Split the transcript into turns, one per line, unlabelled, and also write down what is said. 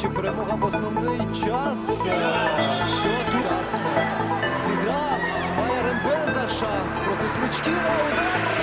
Чи перемога в основний час? Що тут зіграв? Має Рембеза шанс проти ключків. Удар!